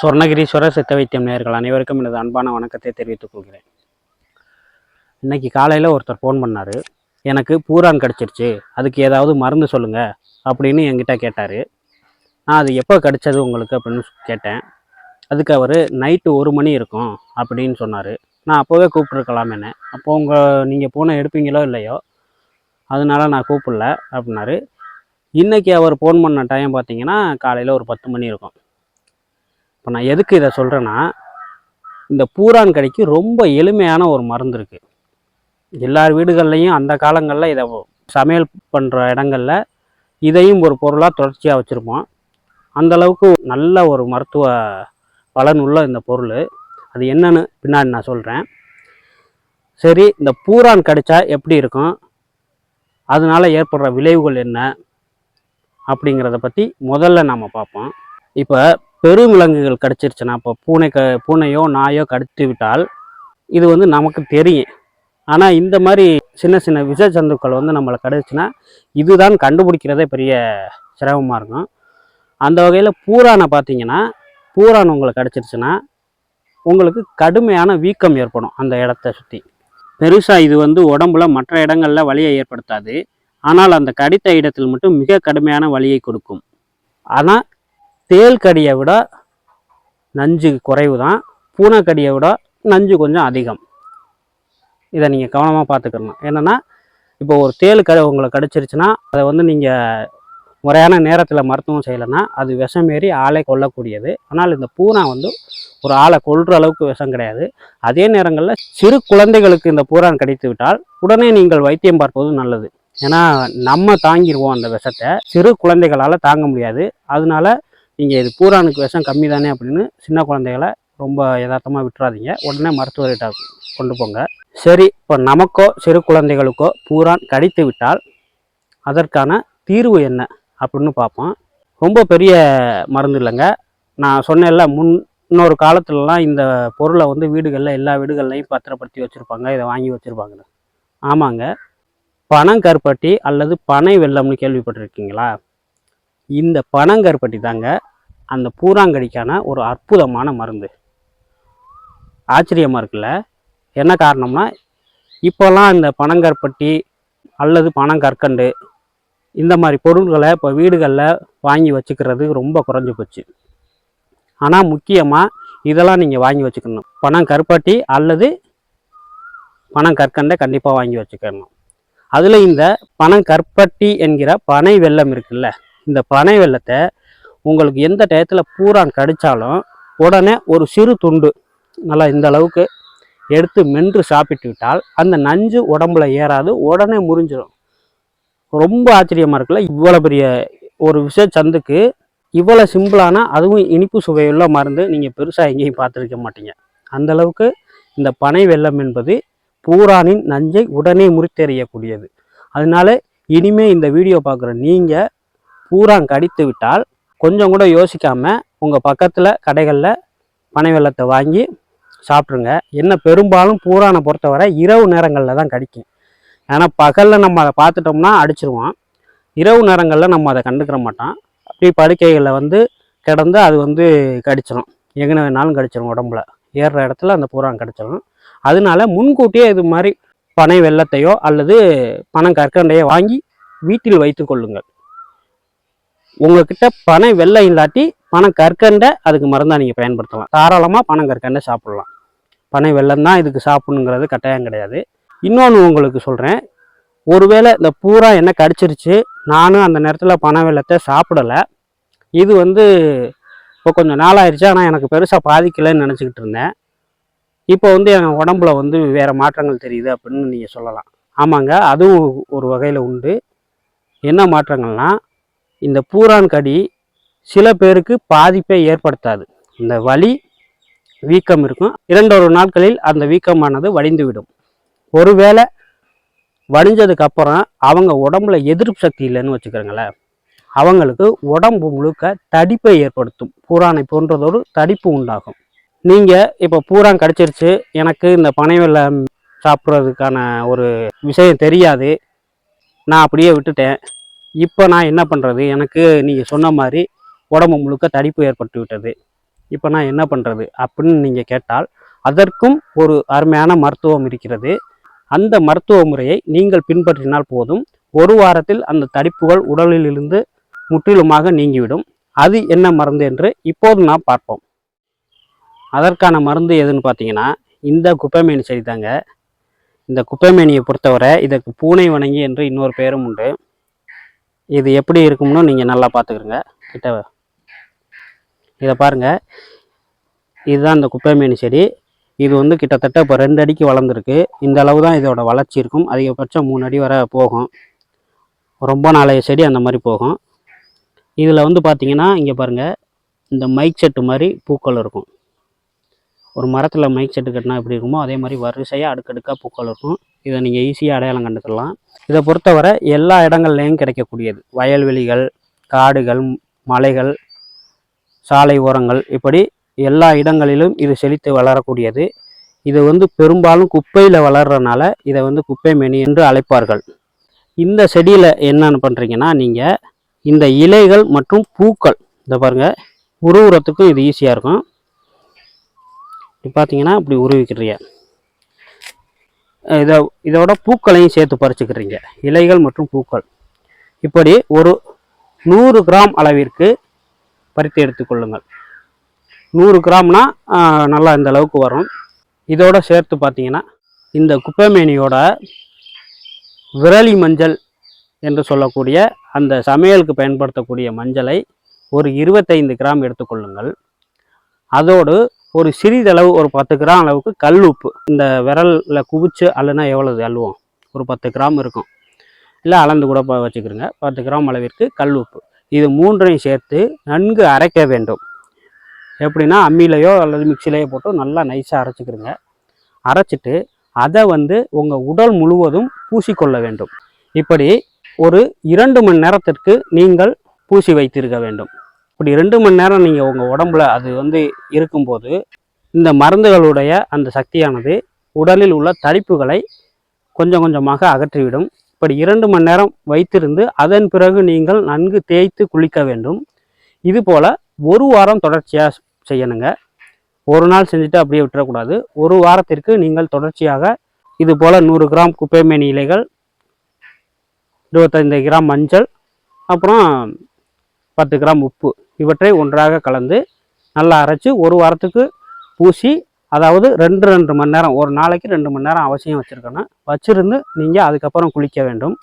சொர்ணகிரீஸ்வரர் சித்த வைத்தியம் நேர்கள் அனைவருக்கும் எனது அன்பான வணக்கத்தை தெரிவித்துக் கொள்கிறேன். இன்னைக்கு காலையில் ஒருத்தர் ஃபோன் பண்ணார். எனக்கு பூரான் கிடச்சிருச்சு. அதுக்கு ஏதாவது மருந்து சொல்லுங்கள் அப்படின்னு என்கிட்ட கேட்டார். நான் அது எப்போ கிடச்சது உங்களுக்கு அப்படின்னு கேட்டேன். அதுக்கு அவர் நைட்டு ஒரு மணி இருக்கும் அப்படின்னு சொன்னார். நான் அப்போவே கூப்பிட்ருக்கலாமேனே அப்போ உங்கள் நீங்கள் போன எடுப்பீங்களோ இல்லையோ? அதனால நான் கூப்பிடல அப்படின்னாரு. இன்றைக்கி அவர் ஃபோன் பண்ண டைம் பார்த்தீங்கன்னா காலையில் ஒரு பத்து மணி இருக்கும். இப்போ நான் எதுக்கு இதை சொல்கிறேன்னா இந்த பூரான் கடிக்கு ரொம்ப எளிமையான ஒரு மருந்து இருக்குது எல்லார் வீடுகள்லையும் அந்த காலங்களில் இதை சமையல் பண்ணுற இடங்களில் இதையும் ஒரு பொருளாக தொடர்ச்சியாக வச்சுருப்போம். அந்த அளவுக்கு நல்ல ஒரு மருத்துவ பலன் உள்ள இந்த பொருள். அது என்னன்னு பின்னாடி நான் சொல்கிறேன் சரி இந்த பூரான் கடித்தா எப்படி இருக்கும்? அதனால ஏற்படுற விளைவுகள் என்ன? அப்படிங்கிறத பற்றி முதல்ல நாம் பார்ப்போம். இப்போ பெருவிலங்குகள் கடிச்சிருச்சுன்னா இப்போ பூனை க பூனையோ நாயோ கடித்து விட்டால் இது வந்து நமக்கு தெரியும். ஆனால் இந்த மாதிரி சின்ன சின்ன விஷ ஜந்துக்கள் வந்து நம்மளை கடிச்சுன்னா இதுதான் கண்டுபிடிக்கிறதே பெரிய சிரமமாக இருக்கும். அந்த வகையில் பூரானை பார்த்தீங்கன்னா பூரான் உங்களை கடிச்சிருச்சுன்னா உங்களுக்கு கடுமையான வீக்கம் ஏற்படும் அந்த இடத்த சுற்றி பெருசாக இது வந்து உடம்புல மற்ற இடங்களில் வலியை ஏற்படுத்தாது. ஆனால் அந்த கடித்த இடத்தில் மட்டும் மிக கடுமையான வலியை கொடுக்கும். ஆனால் தேள் கடியை விட நஞ்சு குறைவு தான் பூனைக்கடியை விட நஞ்சு கொஞ்சம் அதிகம். இதை நீங்கள் கவனமாக பார்த்துக்கணும். என்னென்னா இப்போ ஒரு தேள் கடி உங்களை கடிச்சிருச்சுன்னா அதை வந்து நீங்கள் முறையான நேரத்தில் மருத்துவம் செய்யலைன்னா அது விஷம் ஏறி ஆளை கொல்லக்கூடியது. ஆனால் இந்த பூனை வந்து ஒரு ஆளை கொல்ற அளவுக்கு விஷம் கிடையாது. அதே நேரங்களில் சிறு குழந்தைகளுக்கு இந்த பூரான் கடித்து விட்டால் உடனே நீங்கள் வைத்தியம் பார்ப்பது நல்லது. ஏன்னா நம்ம தாங்கிடுவோம் அந்த விஷத்தை. சிறு குழந்தைகளால் தாங்க முடியாது. அதனால நீங்கள் இது பூரானுக்கு விஷம் கம்மி தானே அப்படின்னு சின்ன குழந்தைகளை ரொம்ப யதார்த்தமாக விட்டுறாதீங்க. உடனே மருத்துவர்கிட்ட கொண்டு போங்க. சரி இப்போ நமக்கோ சிறு குழந்தைகளுக்கோ பூரான் கடித்து விட்டால் அதற்கான தீர்வு என்ன அப்படின்னு பார்ப்போம். ரொம்ப பெரிய மருந்து இல்லைங்க. நான் சொன்னேன்ல முன் இன்னொரு காலத்துலலாம் இந்த பொருளை வந்து வீடுகளில் எல்லா வீடுகள்லையும் பத்திரப்படுத்தி வச்சுருப்பாங்க. இதை வாங்கி வச்சுருப்பாங்க. ஆமாங்க. பனங்கருப்பட்டி அல்லது பனை வெல்லம்னு கேள்விப்பட்டிருக்கீங்களா? இந்த பனங்கருப்பட்டி தாங்க. அந்த பூராங்கடிக்கான ஒரு அற்புதமான மருந்து. ஆச்சரியமாக இருக்குல்ல? என்ன காரணம்னா இப்போல்லாம் இந்த பனங்கற்பட்டி அல்லது பனங்கற்கண்டு இந்த மாதிரி பொருள்களை இப்போ வீடுகளில் வாங்கி வச்சுக்கிறது ரொம்ப குறைஞ்சி போச்சு. ஆனால் முக்கியமாக இதெல்லாம் நீங்கள் வாங்கி வச்சுக்கணும். பணம் பனங்கருப்பட்டி அல்லது பணம் கற்கண்டை கண்டிப்பாக வாங்கி வச்சுக்கணும். அதில் இந்த பனங்கற்பட்டி என்கிற பனை வெள்ளம் இருக்குல்ல இந்த பனை வெல்லத்தை உங்களுக்கு எந்த டயத்தில் பூரான் கடித்தாலும் உடனே ஒரு சிறு துண்டு நல்லா இந்த அளவுக்கு எடுத்து மென்று சாப்பிட்டு விட்டால் அந்த நஞ்சு உடம்புல ஏறாது உடனே முறிஞ்சிடும் ரொம்ப ஆச்சரியமாக இருக்குல்ல இவ்வளோ பெரிய ஒரு விஷ சந்துக்கு இவ்வளோ சிம்பிளான அதுவும் இனிப்பு சுவையுள்ள மருந்து நீங்கள் பெருசாக எங்கேயும் பார்த்துருக்க மாட்டீங்க. அந்த அளவுக்கு இந்த பனை வெள்ளம் என்பது பூரானின் நஞ்சை உடனே முறித்தெறியக்கூடியது. அதனால இனிமே இந்த வீடியோ பார்க்குற நீங்கள் பூரான் கடித்து விட்டால் கொஞ்சம் கூட யோசிக்காமல் உங்கள் பக்கத்தில் கடைகளில் பனை வெள்ளத்தை வாங்கி சாப்பிட்ருங்க என்ன பெரும்பாலும் பூரானை பொறுத்தவரை இரவு நேரங்களில் தான் கடிக்கும். ஏன்னா பகலில் நம்ம அதை பார்த்துட்டோம்னா அடிச்சிருவோம் இரவு நேரங்களில் நம்ம அதை கண்டுக்கிற மாட்டோம் அப்படி படுக்கைகளில் வந்து கிடந்து அது வந்து கடிச்சிடும் எங்கே வேணாலும் கடிச்சிடும் உடம்புல. ஏறுற இடத்துல அந்த பூரான் கடிச்சிடும் அதனால முன்கூட்டியே இது மாதிரி பனை வெள்ளத்தையோ அல்லது பணம் கற்கண்டையோ வாங்கி வீட்டில் வைத்து கொள்ளுங்கள். உங்ககிட்ட பனை வெள்ளை இல்லாட்டி பனை கற்கண்டை அதுக்கு மருந்தாக நீங்கள் பயன்படுத்தலாம். தாராளமாக பனம் கற்கண்டை சாப்பிட்லாம். பனை வெள்ளம் தான் இதுக்கு சாப்பிடணுங்கிறது கட்டாயம் கிடையாது. இன்னொன்று உங்களுக்கு சொல்கிறேன் ஒருவேளை இந்த பூரா என்ன கடிச்சிருச்சு நானும் அந்த நேரத்தில் பனை வெள்ளத்தை சாப்பிடலை. இது வந்து இப்போ கொஞ்சம் நாளாயிருச்சு ஆனால் எனக்கு பெருசாக பாதிக்கலைன்னு நினச்சிக்கிட்டு இருந்தேன். இப்போ வந்து என் உடம்புல வந்து வேறு மாற்றங்கள் தெரியுது அப்படின்னு நீங்கள் சொல்லலாம். ஆமாங்க அதுவும் ஒரு வகையில் உண்டு. என்ன மாற்றங்கள்னால் இந்த பூரான் கடி சில பேருக்கு பாதிப்பை ஏற்படுத்தாது. இந்த வலி வீக்கம் இருக்கும். இரண்டொரு நாட்களில் அந்த வீக்கமானது வடிந்துவிடும். ஒருவேளை வடிஞ்சதுக்கு அப்புறம் அவங்க உடம்புல எதிர்ப்பு சக்தி இல்லைன்னு வச்சுக்கிறோங்களேன் அவங்களுக்கு உடம்பு முழுக்க தடிப்பை ஏற்படுத்தும். பூரானை போன்றதொரு தடிப்பு உண்டாகும். நீங்கள் இப்போ பூரான் கடிச்சிருச்சு. எனக்கு இந்த பனை சாப்பிட்றதுக்கான ஒரு விஷயம் தெரியாது. நான் அப்படியே விட்டுட்டேன். இப்போ நான் என்ன பண்ணுறது எனக்கு நீங்கள் சொன்ன மாதிரி உடம்பு முழுக்க தடிப்பு ஏற்பட்டு விட்டது. இப்போ நான் என்ன பண்ணுறது அப்படின்னு நீங்கள் கேட்டால் அதற்கும் ஒரு அருமையான மருத்துவம் இருக்கிறது. அந்த மருத்துவ முறையை நீங்கள் பின்பற்றினால் போதும். ஒரு வாரத்தில் அந்த தடிப்புகள் உடலிலிருந்து முற்றிலுமாக நீங்கிவிடும். அது என்ன மருந்து என்று இப்போது நாம் பார்ப்போம். அதற்கான மருந்து எதுன்னு பார்த்தீங்கன்னா இந்த குப்பைமேனி செடி தாங்க. இந்த குப்பைமேனியை பொறுத்தவரை இதற்கு பூனை வணங்கி என்று இன்னொரு பெயரும் உண்டு. இது எப்படி இருக்கும்னு நீங்கள் நல்லா பார்த்துக்கிறங்க. கிட்ட இதை பாருங்க. இதுதான் இந்த குப்பைமேனி செடி. இது வந்து கிட்டத்தட்ட இப்போ ரெண்டு அடிக்கு வளர்ந்துருக்கு. இந்த அளவு தான் இதோட வளர்ச்சி இருக்கும். அதிகபட்சம் மூணு அடி வரை போகும். ரொம்ப நாளைய செடி அந்த மாதிரி போகும். இதில் வந்து பார்த்தீங்கன்னா இங்கே பாருங்கள் இந்த மைக் செட்டு மாதிரி பூக்கள் இருக்கும். ஒரு மரத்தில் மைக் செட்டு கட்டினா எப்படி இருக்குமோ அதே மாதிரி வரிசையாக அடுக்கடுக்காக பூக்கள் இருக்கும். இதை நீங்கள் ஈஸியாக அடையாளம் கண்டுக்கலாம். இதை பொறுத்தவரை எல்லா இடங்கள்லையும் கிடைக்கக்கூடியது. வயல்வெளிகள் காடுகள் மலைகள் சாலை ஓரங்கள் இப்படி எல்லா இடங்களிலும் இது செழித்து வளரக்கூடியது. இது வந்து பெரும்பாலும் குப்பையில் வளர்றதுனால இதை வந்து குப்பை மெனி என்று அழைப்பார்கள். இந்த செடியில் என்னென்னு பண்ணுறீங்கன்னா நீங்கள் இந்த இலைகள் மற்றும் பூக்கள் இதை பாருங்கள் உருவுறத்துக்கும் இது ஈஸியாக இருக்கும். இப்படி பார்த்தீங்கன்னா இப்படி உருவிக்கிறீங்க இதை இதோட பூக்களையும் சேர்த்து பறிச்சுக்கிறீங்க. இலைகள் மற்றும் பூக்கள். இப்படி ஒரு நூறு கிராம் அளவிற்கு பறித்து எடுத்துக்கொள்ளுங்கள் நூறு கிராம்னா நல்லா இந்த அளவுக்கு வரும் இதோட சேர்த்து பார்த்தீங்கன்னா இந்த குப்பைமேனியோட விரலி மஞ்சள் என்று சொல்லக்கூடிய அந்த சமையலுக்கு பயன்படுத்தக்கூடிய மஞ்சளை ஒரு இருபத்தைந்து கிராம் எடுத்துக்கொள்ளுங்கள் அதோடு ஒரு சிறிதளவு ஒரு பத்து கிராம் அளவுக்கு கல் உப்பு. இந்த விரலில் குவிச்சு அள்ளுனா எவ்வளவு அள்ளுவோம்? ஒரு பத்து கிராம் இருக்கும். இல்லை அளந்து கூட வச்சுக்கிறோங்க பத்து கிராம் அளவிற்கு கல் உப்பு. இது மூன்றையும் சேர்த்து நன்கு அரைக்க வேண்டும். எப்படின்னா அம்மியிலையோ அல்லது மிக்சிலையோ போட்டு நல்லா நைஸாக அரைச்சிக்கிறோங்க அரைச்சிட்டு அதை வந்து உங்கள் உடல் முழுவதும் பூசிக்கொள்ள வேண்டும். இப்படி ஒரு இரண்டு மணி நேரத்திற்கு நீங்கள் பூசி வைத்திருக்க வேண்டும். இப்படி ரெண்டு மணி நேரம் நீங்கள் உங்கள் உடம்புல அது வந்து இருக்கும்போது இந்த மருந்துகளுடைய அந்த சக்தியானது உடலில் உள்ள தடிப்புகளை கொஞ்சம் கொஞ்சமாக அகற்றிவிடும். இப்படி இரண்டு மணி நேரம் வைத்திருந்து அதன் பிறகு நீங்கள் நன்கு தேய்த்து குளிக்க வேண்டும். இதுபோல் ஒரு வாரம் தொடர்ச்சியாக செய்யணுங்க. ஒரு நாள் செஞ்சுட்டு அப்படியே விட்டுறக்கூடாது. ஒரு வாரத்திற்கு நீங்கள் தொடர்ச்சியாக இது போல் நூறு கிராம் குப்பைமேனி இலைகள் இருபத்தைந்து கிராம் மஞ்சள் அப்புறம் பத்து கிராம் உப்பு இவற்றை ஒன்றாக கலந்து நல்லா அரைச்சி ஒரு வாரத்துக்கு பூசி அதாவது ரெண்டு ரெண்டு மணி நேரம் ஒரு நாளைக்கு ரெண்டு மணி நேரம் அவசியம் வச்சுருக்கணும். வச்சுருந்து நீங்கள் அதுக்கப்புறம் குளிக்க வேண்டும்.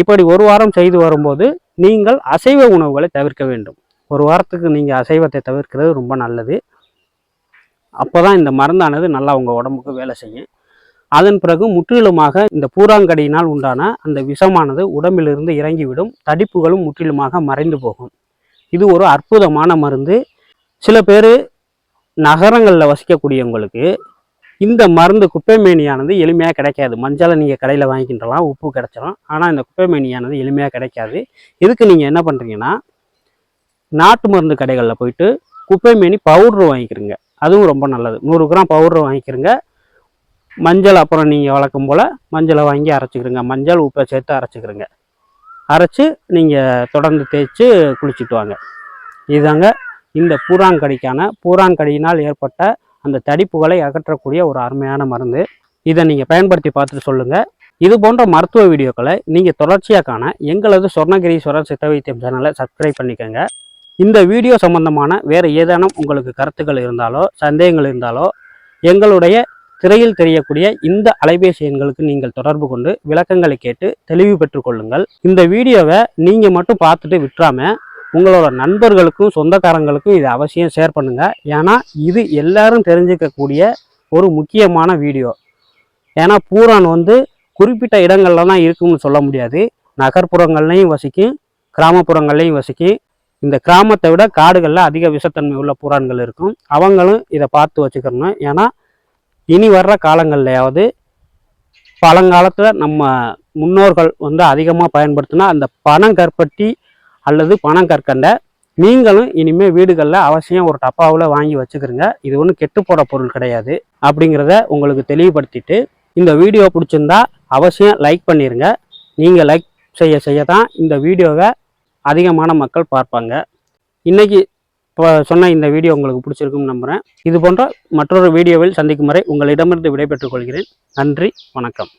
இப்படி ஒரு வாரம் செய்து வரும்போது நீங்கள் அசைவ உணவுகளை தவிர்க்க வேண்டும். ஒரு வாரத்துக்கு நீங்கள் அசைவத்தை தவிர்க்கிறது ரொம்ப நல்லது. அப்போ தான் இந்த மருந்தானது நல்லா உங்கள் உடம்புக்கு வேலை செய்யும். அதன் பிறகு முற்றிலுமாக இந்த பூராங்கடியினால் உண்டான அந்த விஷமானது உடம்பிலிருந்து இறங்கிவிடும். தடிப்புகளும் முற்றிலுமாக மறைந்து போகும். இது ஒரு அற்புதமான மருந்து. சில பேர் நகரங்களில் வசிக்கக்கூடியவங்களுக்கு இந்த மருந்து குப்பைமேனியானது எளிமையாக கிடைக்காது. மஞ்சளை நீங்கள் கடையில் வாங்கிக்கின்றலாம் உப்பு கிடைச்சிரும். ஆனால் இந்த குப்பைமேனியானது எளிமையாக கிடைக்காது. இதுக்கு நீங்கள் என்ன பண்ணுறீங்கன்னா நாட்டு மருந்து கடைகளில் போயிட்டு குப்பைமேனி பவுட்ரு வாங்கிக்கிறீங்க அதுவும் ரொம்ப நல்லது. நூறு கிராம் பவுட்ரு வாங்கிக்கிறீங்க மஞ்சள் அப்புறம் நீங்கள் வளர்க்கும் போல் மஞ்சளை வாங்கி அரைச்சிக்கிறீங்க மஞ்சள் உப்பை சேர்த்து அரைச்சிக்கிறீங்க அரைச்சி நீங்கள் தொடர்ந்து தேய்ச்சி குளிச்சுட்டு வாங்க. இதுதாங்க இந்த பூராங்கடிக்கான பூராங்கடியினால் ஏற்பட்ட அந்த தடிப்புகளை அகற்றக்கூடிய ஒரு அருமையான மருந்து. இதை நீங்கள் பயன்படுத்தி பார்த்துட்டு சொல்லுங்கள் இது போன்ற மருத்துவ வீடியோக்களை நீங்கள் தொடர்ச்சியாக காண எங்களது சொர்ணகிரீஸ்வரர் சித்த வைத்தியம் சேனலை சப்ஸ்கிரைப் பண்ணிக்கோங்க. இந்த வீடியோ சம்பந்தமான வேறு ஏதேனும் உங்களுக்கு கருத்துக்கள் இருந்தாலோ சந்தேகங்கள் இருந்தாலோ எங்களுடைய திரையில் தெரியக்கூடிய இந்த அலைபேசி எண்களுக்கு நீங்கள் தொடர்பு கொண்டு விளக்கங்களை கேட்டு தெளிவு பெற்றுக்கொள்ளுங்கள் இந்த வீடியோவை நீங்கள் மட்டும் பார்த்துட்டு விட்டுறாம உங்களோட நண்பர்களுக்கும் சொந்தக்காரங்களுக்கும் இதை அவசியம் ஷேர் பண்ணுங்கள் ஏன்னா இது எல்லாரும் தெரிஞ்சுக்கக்கூடிய ஒரு முக்கியமான வீடியோ. ஏன்னா பூரான் வந்து குறிப்பிட்ட இடங்கள்லாம் இருக்கும்னு சொல்ல முடியாது. நகர்ப்புறங்கள்லையும் வசிக்கும் கிராமப்புறங்கள்லையும் வசிக்கும். இந்த கிராமத்தை விட காடுகளில் அதிக விஷத்தன்மை உள்ள பூரான்கள் இருக்கும். அவங்களும் இதை பார்த்து வச்சுக்கணும். ஏன்னா இனி வர்ற காலங்கள்லையாவது பழங்காலத்தில் நம்ம முன்னோர்கள் வந்து அதிகமாக பயன்படுத்தினா அந்த பனங்கற்பட்டி அல்லது பனங்கற்கண்டை நீங்களும் இனிமேல் வீடுகளில் அவசியம் ஒரு டப்பாவில் வாங்கி வச்சுக்கிறங்க இது ஒன்றும் கெட்டு போட பொருள் கிடையாது. அப்படிங்கிறத உங்களுக்கு தெளிவுபடுத்திட்டு இந்த வீடியோ பிடிச்சிருந்தா அவசியம் லைக் பண்ணிடுங்க நீங்கள் லைக் செய்ய செய்ய தான் இந்த வீடியோவை அதிகமான மக்கள் பார்ப்பாங்க. இன்றைக்கி இப்போ சொன்ன இந்த வீடியோ உங்களுக்கு பிடிச்சிருக்கும்னு நம்புகிறேன் இது போன்ற மற்றொரு வீடியோவில் சந்திக்கும் வரை உங்களிடமிருந்து விடைபெற்றுக் கொள்கிறேன். நன்றி வணக்கம்.